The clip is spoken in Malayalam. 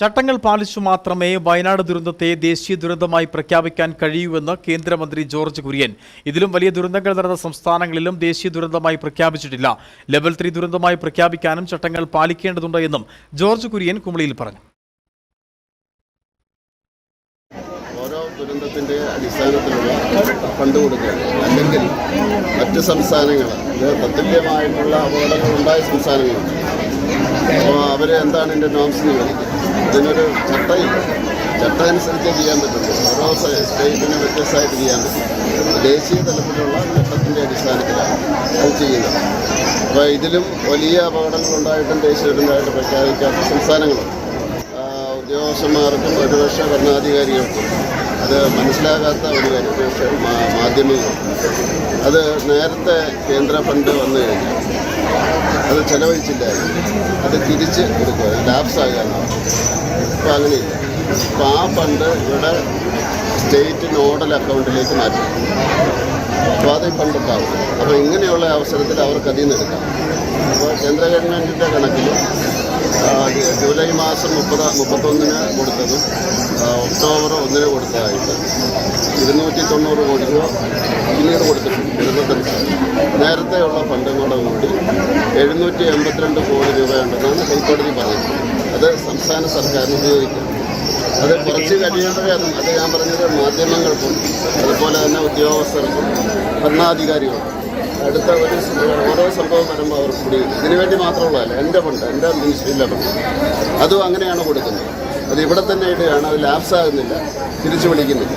ചട്ടങ്ങൾ പാലിച്ചു മാത്രമേ വയനാട് ദുരന്തത്തെ ദേശീയ ദുരന്തമായി പ്രഖ്യാപിക്കാൻ കഴിയൂവെന്ന് കേന്ദ്രമന്ത്രി ജോർജ് കുര്യൻ. ഇതിലും വലിയ ദുരന്തങ്ങൾ നടന്ന സംസ്ഥാനങ്ങളിലും ദേശീയ ദുരന്തമായി പ്രഖ്യാപിച്ചിട്ടില്ല. ലെവൽ ത്രീ ദുരന്തമായി പ്രഖ്യാപിക്കാനും ചട്ടങ്ങൾ പാലിക്കേണ്ടതുണ്ട് എന്നും ജോർജ് കുര്യൻ കുമളിയിൽ പറഞ്ഞു. ഓരോ ദുരന്തത്തിന്റെ അടിസ്ഥാനത്തിലുള്ള ഫണ്ട് കൊടുക്കുകയാണ് അല്ലെങ്കിൽ മറ്റ് സംസ്ഥാനങ്ങൾ തത്തുല്യമായിട്ടുള്ള അപകടങ്ങൾ ഉണ്ടായ സംസ്ഥാനങ്ങളുണ്ട് അപ്പോൾ എന്താണ് എന്റെ നോംസ് ചോദിക്കുക ഇതിനൊരു ചട്ടമില്ല ചട്ടം അനുസരിച്ചേ ചെയ്യാൻ പറ്റുള്ളൂ ഓരോ സ്റ്റേ- സ്റ്റേറ്റിനും വ്യത്യസ്തമായിട്ട് ചെയ്യാൻ പറ്റും. ദേശീയ തലത്തിലുള്ള ചട്ടത്തിന്റെ അടിസ്ഥാനത്തിലാണ് അത് ചെയ്യുന്നത്. അപ്പോൾ ഇതിലും വലിയ അപകടങ്ങളുണ്ടായിട്ടും ദേശീയ ദുരന്തമായിട്ട് പ്രഖ്യാപിക്കാത്ത സംസ്ഥാനങ്ങളുണ്ട് ഉദ്യോഗസ്ഥന്മാർക്കും ഒരുപക്ഷെ ഭരണാധികാരികൾക്കും അത് മനസ്സിലാകാത്ത ഒരു മാധ്യമങ്ങൾ അത് നേരത്തെ കേന്ദ്ര ഫണ്ട് വന്നു കഴിഞ്ഞാൽ അത് ചെലവഴിച്ചില്ലായിരുന്നു അത് തിരിച്ച് കൊടുക്കുക ലാപ്സ് ആകാന്നാണ് ഇപ്പോൾ അങ്ങനെയില്ല. അപ്പോൾ ആ ഫണ്ട് ഇവിടെ സ്റ്റേറ്റ് നോഡൽ അക്കൗണ്ടിലേക്ക് മാറ്റും. അപ്പോൾ അത് ഫണ്ട് ഉണ്ടാവും അപ്പോൾ ഇങ്ങനെയുള്ള അവസരത്തിൽ അവർക്ക് അതിൽ നിന്ന് എടുക്കാം. അപ്പോൾ കേന്ദ്ര ഗവൺമെന്റിന്റെ കണക്കിൽ ജൂലൈ മാസം മുപ്പത് മുപ്പത്തൊന്നിന് കൊടുത്തതും ഒക്ടോബർ ഒന്നിന് കൊടുത്തതായിട്ട്. ഇരുന്നൂറ്റി തൊണ്ണൂറ് കോടി രൂപ പിന്നീട് കൊടുത്തിട്ടുണ്ട് ഇരുപത്തഞ്ച് നേരത്തെയുള്ള ഫണ്ടും കൂടെ കൂടി എഴുന്നൂറ്റി എൺപത്തിരണ്ട് കോടി രൂപയുണ്ടെന്നാണ് ഹൈക്കോടതി പറഞ്ഞത് അത് സംസ്ഥാന സർക്കാരിന് ഉപയോഗിക്കുന്നത് അത് കുറച്ച് അത് അത് ഞാൻ പറഞ്ഞത് മാധ്യമങ്ങൾക്കും അതുപോലെ തന്നെ ഉദ്യോഗസ്ഥർക്കും ഭരണാധികാരികൾക്കും. അടുത്ത ഒരു ഓരോ സംഭവം വരുമ്പോൾ അവർ കൂടി ഇതിനു വേണ്ടി മാത്രമുള്ളതല്ല എന്റെ ഫണ്ട് എന്റെ മിനിസ്ട്രിയിലെ ഫണ്ട്. അതും അങ്ങനെയാണ് കൊടുക്കുന്നത്. അത് ഇവിടെ തന്നെ ഇടുകയാണ് അത് ലാപ്സ് ആകുന്നില്ല തിരിച്ചു വിളിക്കുന്നില്ല.